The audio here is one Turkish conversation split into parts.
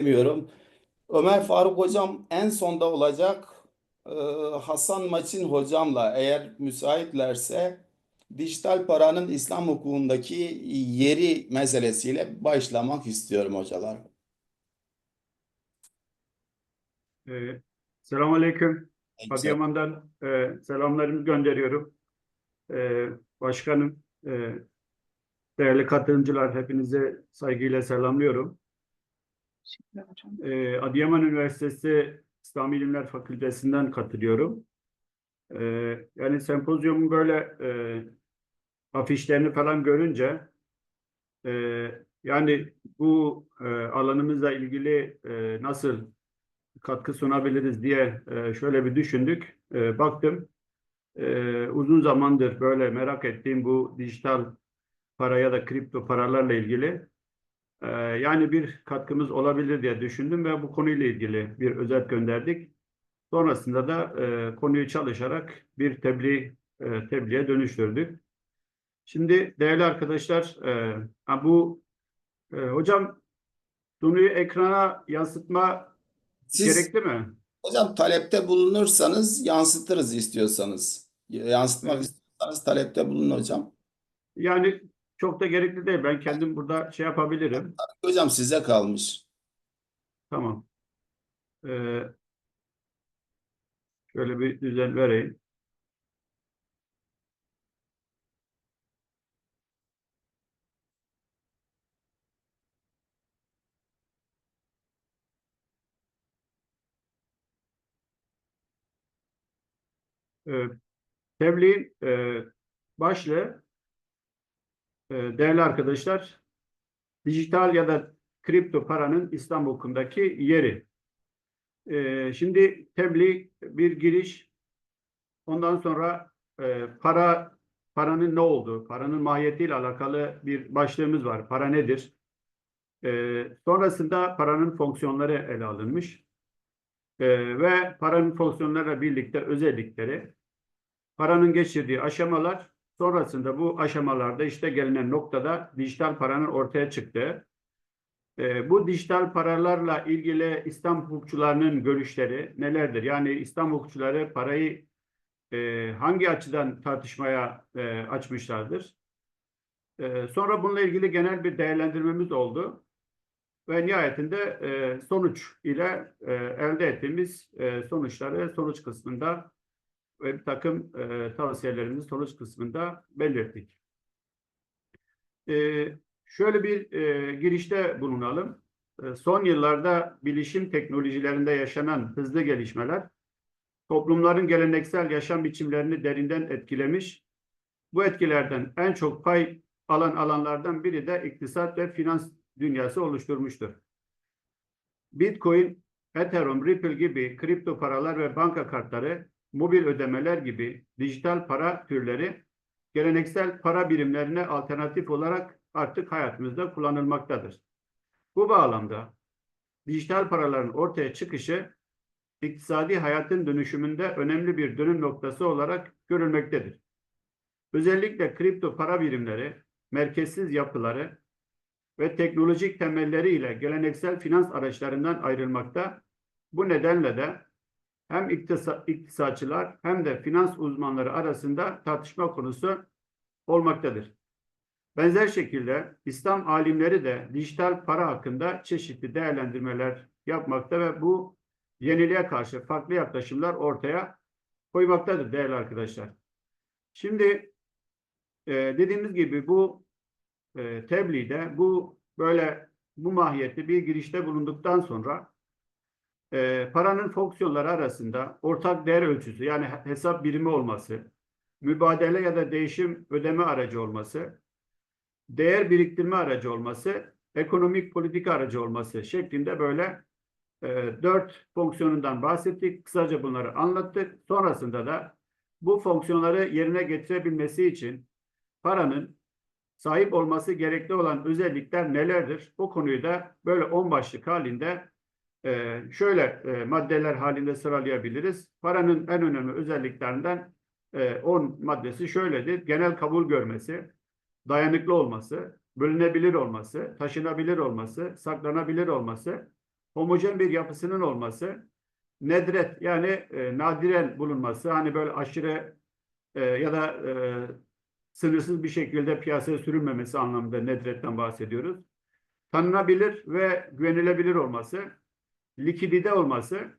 Bilmiyorum. Ömer Faruk hocam en sonda olacak. Ee, Hasan Maçin hocamla eğer müsaitlerse dijital paranın İslam hukukundaki yeri meselesiyle başlamak istiyorum hocalar. Ee, Selamünaleyküm. Adıyaman'dan e, selamlarımı gönderiyorum. Ee, başkanım, e, değerli katılımcılar hepinize saygıyla selamlıyorum. Ee, Adıyaman Üniversitesi İslam İlimler Fakültesinden katılıyorum. Ee, yani sempozyumun böyle e, afişlerini falan görünce e, yani bu e, alanımızla ilgili e, nasıl katkı sunabiliriz diye e, şöyle bir düşündük. E, baktım e, uzun zamandır böyle merak ettiğim bu dijital para ya da kripto paralarla ilgili e, yani bir katkımız olabilir diye düşündüm ve bu konuyla ilgili bir özet gönderdik. Sonrasında da e, konuyu çalışarak bir tebliğ e, tebliğe dönüştürdük. Şimdi değerli arkadaşlar e, bu e, hocam sunuyu ekrana yansıtma Siz gerekli mi? hocam talepte bulunursanız yansıtırız istiyorsanız. Yansıtmak Evet. istiyorsanız talepte bulunun hocam. Yani çok da gerekli değil. Ben kendim burada şey yapabilirim. Hocam size kalmış. Tamam. Ee, şöyle bir düzen vereyim. Ee, tebliğin e, başlığı değerli arkadaşlar dijital ya da kripto paranın İslam hukukundaki yeri. Ee, şimdi tebliğ bir giriş ondan sonra e, para paranın ne olduğu, paranın mahiyetiyle alakalı bir başlığımız var. Para nedir? Ee, sonrasında paranın fonksiyonları ele alınmış. Ee, ve paranın fonksiyonlarıyla birlikte özellikleri, paranın geçirdiği aşamalar, sonrasında bu aşamalarda işte gelinen noktada dijital paranın ortaya çıktığı, e, bu dijital paralarla ilgili İslam hukukçularının görüşleri nelerdir? Yani İslam hukukçuları parayı e, hangi açıdan tartışmaya e, açmışlardır? E, sonra bununla ilgili genel bir değerlendirmemiz oldu. Ve nihayetinde e, sonuç ile e, elde ettiğimiz e, sonuçları sonuç kısmında ve bir takım e, tavsiyelerimizi sonuç kısmında belirttik. E, şöyle bir e, girişte bulunalım. E, son yıllarda bilişim teknolojilerinde yaşanan hızlı gelişmeler toplumların geleneksel yaşam biçimlerini derinden etkilemiş. Bu etkilerden en çok pay alan alanlardan biri de iktisat ve finans dünyası oluşturmuştur. Bitcoin, Ethereum, Ripple gibi kripto paralar ve banka kartları, mobil ödemeler gibi dijital para türleri geleneksel para birimlerine alternatif olarak artık hayatımızda kullanılmaktadır. Bu bağlamda dijital paraların ortaya çıkışı iktisadi hayatın dönüşümünde önemli bir dönüm noktası olarak görülmektedir. Özellikle kripto para birimleri, merkezsiz yapıları ve teknolojik temelleriyle geleneksel finans araçlarından ayrılmakta. Bu nedenle de hem iktisa, iktisatçılar hem de finans uzmanları arasında tartışma konusu olmaktadır. Benzer şekilde İslam alimleri de dijital para hakkında çeşitli değerlendirmeler yapmakta ve bu yeniliğe karşı farklı yaklaşımlar ortaya koymaktadır değerli arkadaşlar. Şimdi e, dediğimiz gibi bu e, tebliğde bu böyle bu mahiyette bir girişte bulunduktan sonra e, paranın fonksiyonları arasında ortak değer ölçüsü yani hesap birimi olması, mübadele ya da değişim ödeme aracı olması, değer biriktirme aracı olması, ekonomik politika aracı olması şeklinde böyle e, dört fonksiyonundan bahsettik. Kısaca bunları anlattık. Sonrasında da bu fonksiyonları yerine getirebilmesi için paranın sahip olması gerekli olan özellikler nelerdir? O konuyu da böyle on başlık halinde e, şöyle e, maddeler halinde sıralayabiliriz. Paranın en önemli özelliklerinden 10 e, maddesi şöyledir. Genel kabul görmesi, dayanıklı olması, bölünebilir olması, taşınabilir olması, saklanabilir olması, homojen bir yapısının olması, nedret yani e, nadiren bulunması, hani böyle aşırı e, ya da e, sınırsız bir şekilde piyasaya sürülmemesi anlamında nedretten bahsediyoruz. Tanınabilir ve güvenilebilir olması, likidite olması,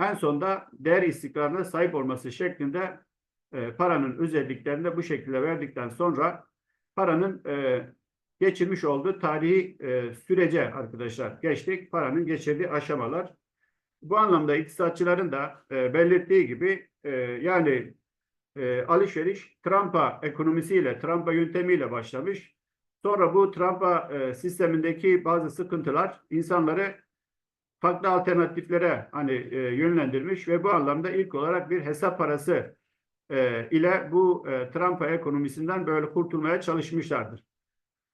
en sonda değer istikrarına sahip olması şeklinde e, paranın özelliklerini de bu şekilde verdikten sonra paranın e, geçirmiş olduğu tarihi e, sürece arkadaşlar geçtik. Paranın geçirdiği aşamalar. Bu anlamda iktisatçıların da e, belirttiği gibi e, yani e, alışveriş Trump'a ekonomisiyle, Trump'a yöntemiyle başlamış. Sonra bu Trump'a e, sistemindeki bazı sıkıntılar insanları farklı alternatiflere hani e, yönlendirmiş ve bu anlamda ilk olarak bir hesap parası e, ile bu e, Trump'a ekonomisinden böyle kurtulmaya çalışmışlardır.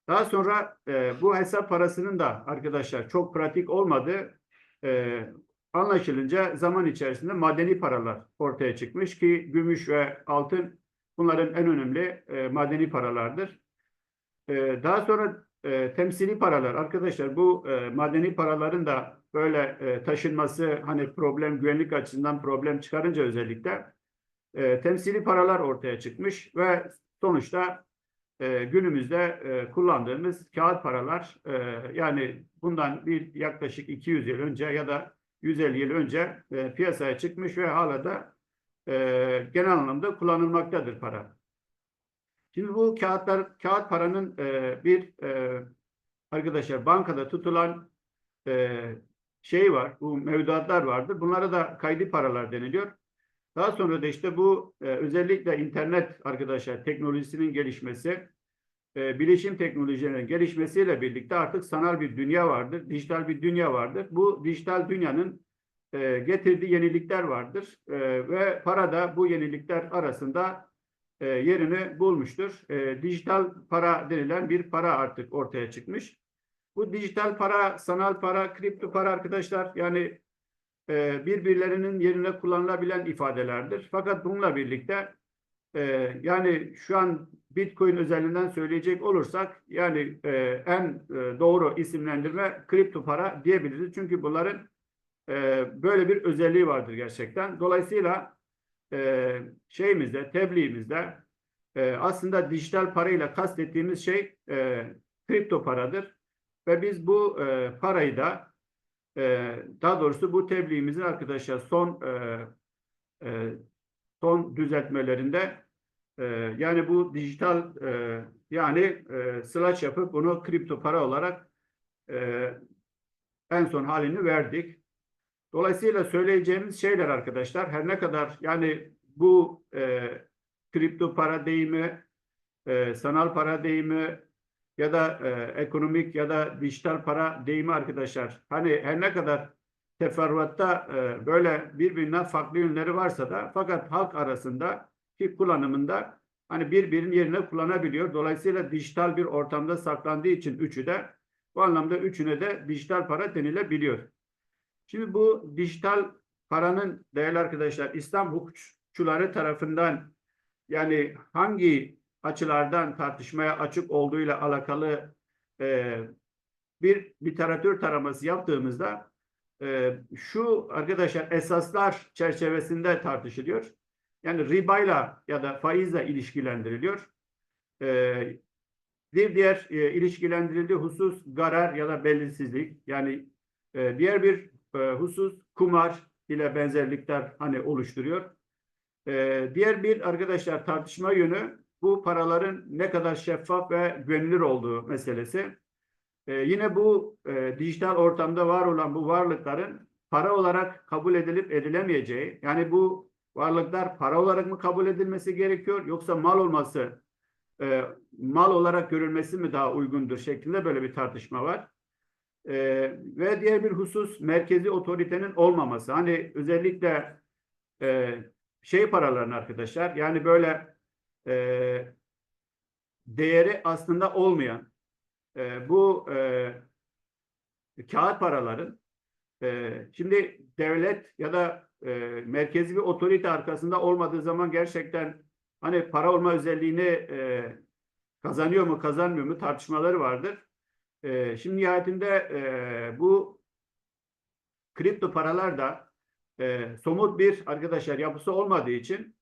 Daha sonra e, bu hesap parasının da arkadaşlar çok pratik olmadığı e, anlaşılınca zaman içerisinde madeni paralar ortaya çıkmış ki gümüş ve altın bunların en önemli e, madeni paralardır. E, daha sonra e, temsili paralar arkadaşlar bu e, madeni paraların da böyle e, taşınması hani problem güvenlik açısından problem çıkarınca özellikle e, temsili paralar ortaya çıkmış ve sonuçta e, günümüzde e, kullandığımız kağıt paralar e, yani bundan bir yaklaşık 200 yıl önce ya da 150 yıl önce e, piyasaya çıkmış ve hala da e, genel anlamda kullanılmaktadır para. Şimdi bu kağıtlar, kağıt paranın e, bir e, arkadaşlar bankada tutulan e, şey var, bu mevduatlar vardır. Bunlara da kaydı paralar deniliyor. Daha sonra da işte bu e, özellikle internet arkadaşlar teknolojisinin gelişmesi, e, bilişim teknolojilerinin gelişmesiyle birlikte artık sanal bir dünya vardır, dijital bir dünya vardır. Bu dijital dünyanın e, getirdiği yenilikler vardır e, ve para da bu yenilikler arasında e, yerini bulmuştur. E, dijital para denilen bir para artık ortaya çıkmış. Bu dijital para, sanal para, kripto para arkadaşlar yani e, birbirlerinin yerine kullanılabilen ifadelerdir. Fakat bununla birlikte e, yani şu an Bitcoin özelinden söyleyecek olursak yani e, en e, doğru isimlendirme kripto para diyebiliriz. Çünkü bunların e, böyle bir özelliği vardır gerçekten. Dolayısıyla e, şeyimizde, tebliğimizde e, aslında dijital parayla kastettiğimiz şey e, kripto paradır. Ve biz bu e, parayı da e, daha doğrusu bu tebliğimizin arkadaşlar son e, e, son düzeltmelerinde e, yani bu dijital e, yani e, slash yapıp bunu kripto para olarak e, en son halini verdik. Dolayısıyla söyleyeceğimiz şeyler arkadaşlar her ne kadar yani bu e, kripto para deyimi, e, sanal para deyimi ya da e, ekonomik ya da dijital para deyimi arkadaşlar. Hani her ne kadar teferruatta e, böyle birbirinden farklı yönleri varsa da fakat halk arasında ki kullanımında hani birbirinin yerine kullanabiliyor. Dolayısıyla dijital bir ortamda saklandığı için üçü de bu anlamda üçüne de dijital para denilebiliyor. Şimdi bu dijital paranın değerli arkadaşlar İslam hukukçuları tarafından yani hangi açılardan tartışmaya açık olduğuyla alakalı e, bir literatür taraması yaptığımızda e, şu arkadaşlar esaslar çerçevesinde tartışılıyor. Yani ribayla ya da faizle ilişkilendiriliyor. E, bir diğer e, ilişkilendirildiği husus garar ya da belirsizlik. Yani e, diğer bir e, husus kumar ile benzerlikler hani oluşturuyor. E, diğer bir arkadaşlar tartışma yönü bu paraların ne kadar şeffaf ve güvenilir olduğu meselesi. Ee, yine bu e, dijital ortamda var olan bu varlıkların para olarak kabul edilip edilemeyeceği, yani bu varlıklar para olarak mı kabul edilmesi gerekiyor yoksa mal olması, e, mal olarak görülmesi mi daha uygundur şeklinde böyle bir tartışma var. E, ve diğer bir husus merkezi otoritenin olmaması. Hani özellikle e, şey paraların arkadaşlar, yani böyle e, değeri aslında olmayan e, bu e, kağıt paraların e, şimdi devlet ya da e, merkezi bir otorite arkasında olmadığı zaman gerçekten hani para olma özelliğini e, kazanıyor mu kazanmıyor mu tartışmaları vardır. E, şimdi nihayetinde e, bu kripto paralar da e, somut bir arkadaşlar yapısı olmadığı için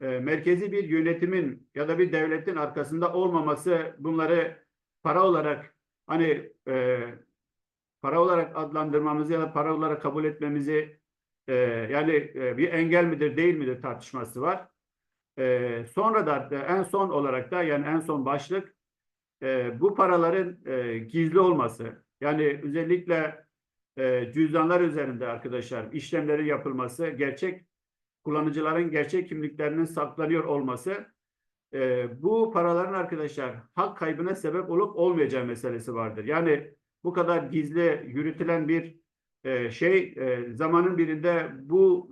e, merkezi bir yönetimin ya da bir devletin arkasında olmaması bunları para olarak hani e, para olarak adlandırmamızı ya da para olarak kabul etmemizi e, yani e, bir engel midir değil midir tartışması var. E, sonra da en son olarak da yani en son başlık e, bu paraların e, gizli olması. Yani özellikle e, cüzdanlar üzerinde arkadaşlar işlemleri yapılması, gerçek kullanıcıların gerçek kimliklerinin saklanıyor olması e, bu paraların arkadaşlar hak kaybına sebep olup olmayacağı meselesi vardır. Yani bu kadar gizli yürütülen bir e, şey e, zamanın birinde bu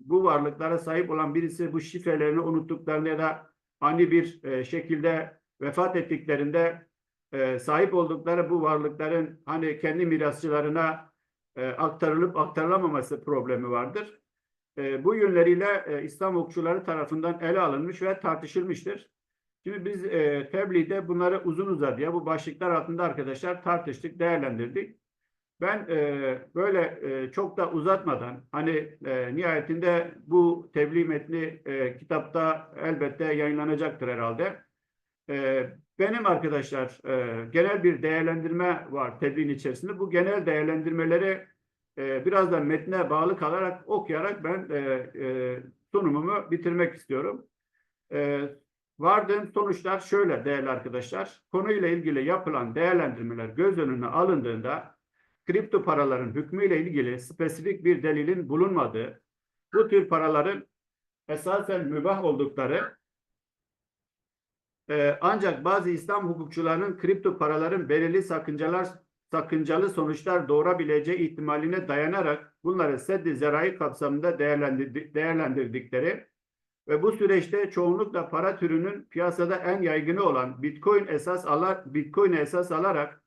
bu varlıklara sahip olan birisi bu şifrelerini unuttuklarını ya da ani bir e, şekilde vefat ettiklerinde e, sahip oldukları bu varlıkların hani kendi mirasçılarına e, aktarılıp aktarılamaması problemi vardır. E, bu yönleriyle e, İslam hukukçuları tarafından ele alınmış ve tartışılmıştır. Şimdi biz e, tebliğde bunları uzun uzadıya bu başlıklar altında arkadaşlar tartıştık, değerlendirdik. Ben e, böyle e, çok da uzatmadan hani e, nihayetinde bu tebliğ metni e, kitapta elbette yayınlanacaktır herhalde. E, benim arkadaşlar e, genel bir değerlendirme var tebliğin içerisinde. Bu genel değerlendirmeleri e, biraz da metne bağlı kalarak okuyarak ben e, sunumumu bitirmek istiyorum. Vardığım sonuçlar şöyle değerli arkadaşlar. Konuyla ilgili yapılan değerlendirmeler göz önüne alındığında kripto paraların hükmüyle ilgili spesifik bir delilin bulunmadığı, bu tür paraların esasen mübah oldukları e, ancak bazı İslam hukukçularının kripto paraların belirli sakıncalar sakıncalı sonuçlar doğurabileceği ihtimaline dayanarak bunları seddi zerai kapsamında değerlendirdi- değerlendirdikleri ve bu süreçte çoğunlukla para türünün piyasada en yaygını olan Bitcoin esas alar Bitcoin'e esas alarak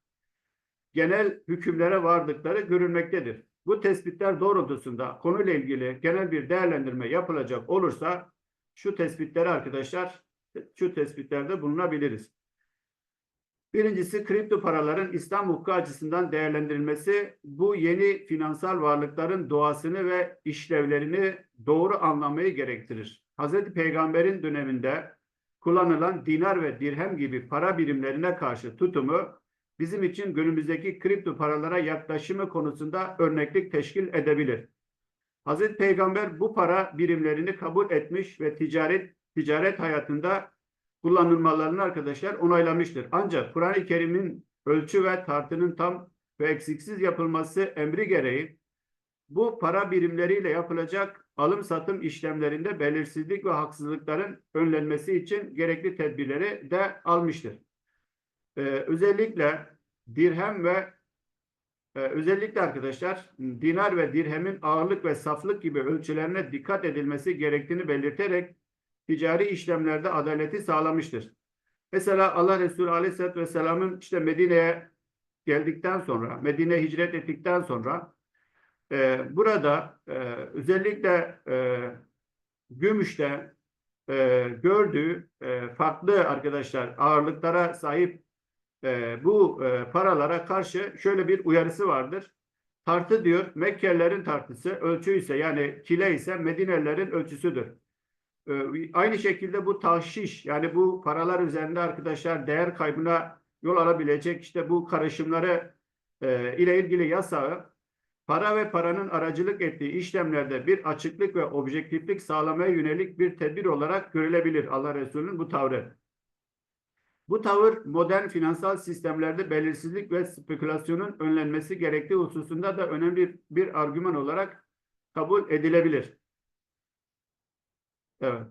genel hükümlere vardıkları görülmektedir. Bu tespitler doğrultusunda konuyla ilgili genel bir değerlendirme yapılacak olursa şu tespitleri arkadaşlar şu tespitlerde bulunabiliriz. Birincisi kripto paraların İslam hukuku açısından değerlendirilmesi bu yeni finansal varlıkların doğasını ve işlevlerini doğru anlamayı gerektirir. Hazreti Peygamber'in döneminde kullanılan dinar ve dirhem gibi para birimlerine karşı tutumu bizim için günümüzdeki kripto paralara yaklaşımı konusunda örneklik teşkil edebilir. Hazreti Peygamber bu para birimlerini kabul etmiş ve ticaret ticaret hayatında kullanılmalarını arkadaşlar onaylamıştır. Ancak Kur'an-ı Kerim'in ölçü ve tartının tam ve eksiksiz yapılması emri gereği bu para birimleriyle yapılacak alım satım işlemlerinde belirsizlik ve haksızlıkların önlenmesi için gerekli tedbirleri de almıştır. Ee, özellikle dirhem ve e, özellikle arkadaşlar dinar ve dirhemin ağırlık ve saflık gibi ölçülerine dikkat edilmesi gerektiğini belirterek ticari işlemlerde adaleti sağlamıştır. Mesela Allah Resulü Aleyhisselatü Vesselam'ın işte Medine'ye geldikten sonra, Medine hicret ettikten sonra e, burada e, özellikle e, Gümüş'te e, gördüğü e, farklı arkadaşlar ağırlıklara sahip e, bu e, paralara karşı şöyle bir uyarısı vardır. Tartı diyor Mekkelilerin tartısı, ölçü ise yani kile ise Medinelilerin ölçüsüdür. Ee, Aynı şekilde bu tahşiş yani bu paralar üzerinde arkadaşlar değer kaybına yol alabilecek işte bu karışımları e, ile ilgili yasağı para ve paranın aracılık ettiği işlemlerde bir açıklık ve objektiflik sağlamaya yönelik bir tedbir olarak görülebilir Allah Resulü'nün bu tavrı. Bu tavır modern finansal sistemlerde belirsizlik ve spekülasyonun önlenmesi gerektiği hususunda da önemli bir argüman olarak kabul edilebilir. Evet.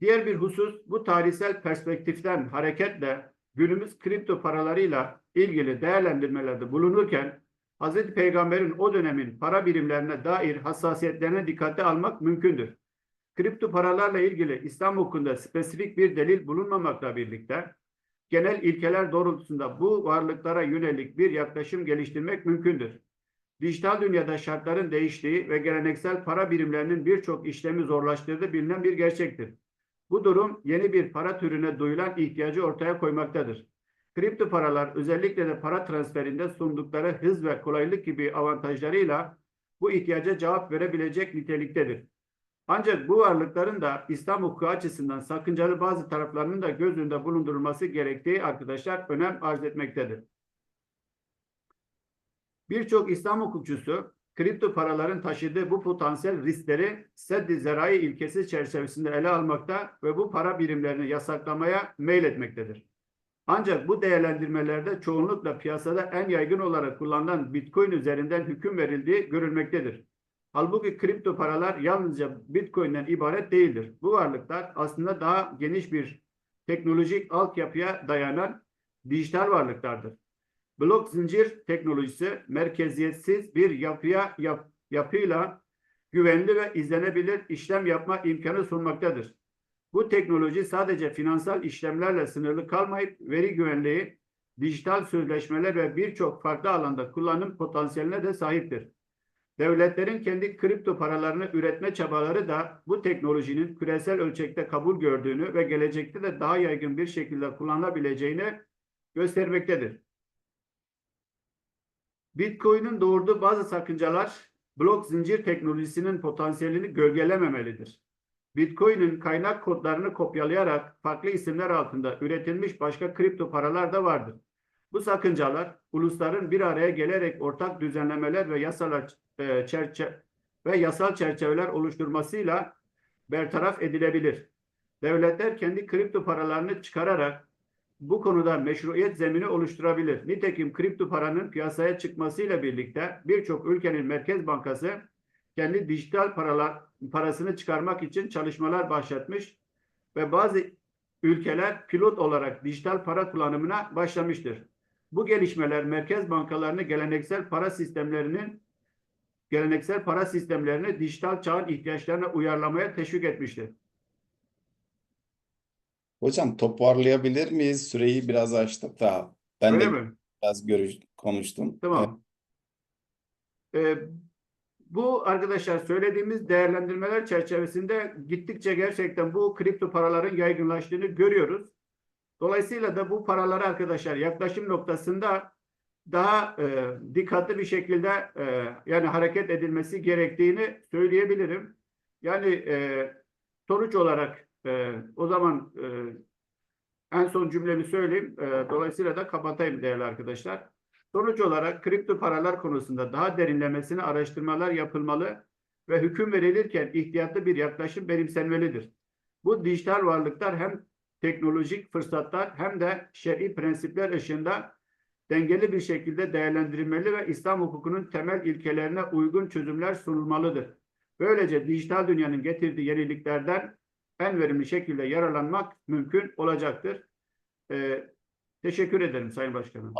Diğer bir husus bu tarihsel perspektiften hareketle günümüz kripto paralarıyla ilgili değerlendirmelerde bulunurken Hz. Peygamber'in o dönemin para birimlerine dair hassasiyetlerine dikkate almak mümkündür. Kripto paralarla ilgili İslam hukukunda spesifik bir delil bulunmamakla birlikte genel ilkeler doğrultusunda bu varlıklara yönelik bir yaklaşım geliştirmek mümkündür. Dijital dünyada şartların değiştiği ve geleneksel para birimlerinin birçok işlemi zorlaştırdığı bilinen bir gerçektir. Bu durum yeni bir para türüne duyulan ihtiyacı ortaya koymaktadır. Kripto paralar özellikle de para transferinde sundukları hız ve kolaylık gibi avantajlarıyla bu ihtiyaca cevap verebilecek niteliktedir. Ancak bu varlıkların da İslam hukuku açısından sakıncalı bazı taraflarının da göz önünde bulundurulması gerektiği arkadaşlar önem arz etmektedir. Birçok İslam hukukçusu kripto paraların taşıdığı bu potansiyel riskleri seddi zerai ilkesi çerçevesinde ele almakta ve bu para birimlerini yasaklamaya meyletmektedir. Ancak bu değerlendirmelerde çoğunlukla piyasada en yaygın olarak kullanılan Bitcoin üzerinden hüküm verildiği görülmektedir. Halbuki kripto paralar yalnızca Bitcoin'den ibaret değildir. Bu varlıklar aslında daha geniş bir teknolojik altyapıya dayanan dijital varlıklardır. Blok zincir teknolojisi merkeziyetsiz bir yapıya yap, yapıyla güvenli ve izlenebilir işlem yapma imkanı sunmaktadır. Bu teknoloji sadece finansal işlemlerle sınırlı kalmayıp veri güvenliği, dijital sözleşmeler ve birçok farklı alanda kullanım potansiyeline de sahiptir. Devletlerin kendi kripto paralarını üretme çabaları da bu teknolojinin küresel ölçekte kabul gördüğünü ve gelecekte de daha yaygın bir şekilde kullanılabileceğini göstermektedir. Bitcoin'in doğurduğu bazı sakıncalar blok zincir teknolojisinin potansiyelini gölgelememelidir. Bitcoin'in kaynak kodlarını kopyalayarak farklı isimler altında üretilmiş başka kripto paralar da vardır. Bu sakıncalar ulusların bir araya gelerek ortak düzenlemeler ve yasalar e, çerçe ve yasal çerçeveler oluşturmasıyla bertaraf edilebilir. Devletler kendi kripto paralarını çıkararak bu konuda meşruiyet zemini oluşturabilir. Nitekim kripto paranın piyasaya çıkmasıyla birlikte birçok ülkenin merkez bankası kendi dijital paralar parasını çıkarmak için çalışmalar başlatmış ve bazı ülkeler pilot olarak dijital para kullanımına başlamıştır. Bu gelişmeler merkez bankalarını geleneksel para sistemlerinin geleneksel para sistemlerini dijital çağın ihtiyaçlarına uyarlamaya teşvik etmiştir. Hocam toparlayabilir miyiz? Süreyi biraz açtık da ben Öyle de mi? biraz görüş konuştum. Tamam. Ee, bu arkadaşlar söylediğimiz değerlendirmeler çerçevesinde gittikçe gerçekten bu kripto paraların yaygınlaştığını görüyoruz. Dolayısıyla da bu paraları arkadaşlar yaklaşım noktasında daha e, dikkatli bir şekilde e, yani hareket edilmesi gerektiğini söyleyebilirim. Yani e, sonuç olarak e, o zaman e, en son cümlemi söyleyeyim. E, dolayısıyla da kapatayım değerli arkadaşlar. Sonuç olarak kripto paralar konusunda daha derinlemesine araştırmalar yapılmalı ve hüküm verilirken ihtiyatlı bir yaklaşım benimsenmelidir. Bu dijital varlıklar hem teknolojik fırsatlar hem de şer'i prensipler ışığında dengeli bir şekilde değerlendirilmeli ve İslam hukukunun temel ilkelerine uygun çözümler sunulmalıdır. Böylece dijital dünyanın getirdiği yeniliklerden en verimli şekilde yararlanmak mümkün olacaktır. Ee, teşekkür ederim Sayın Başkanım.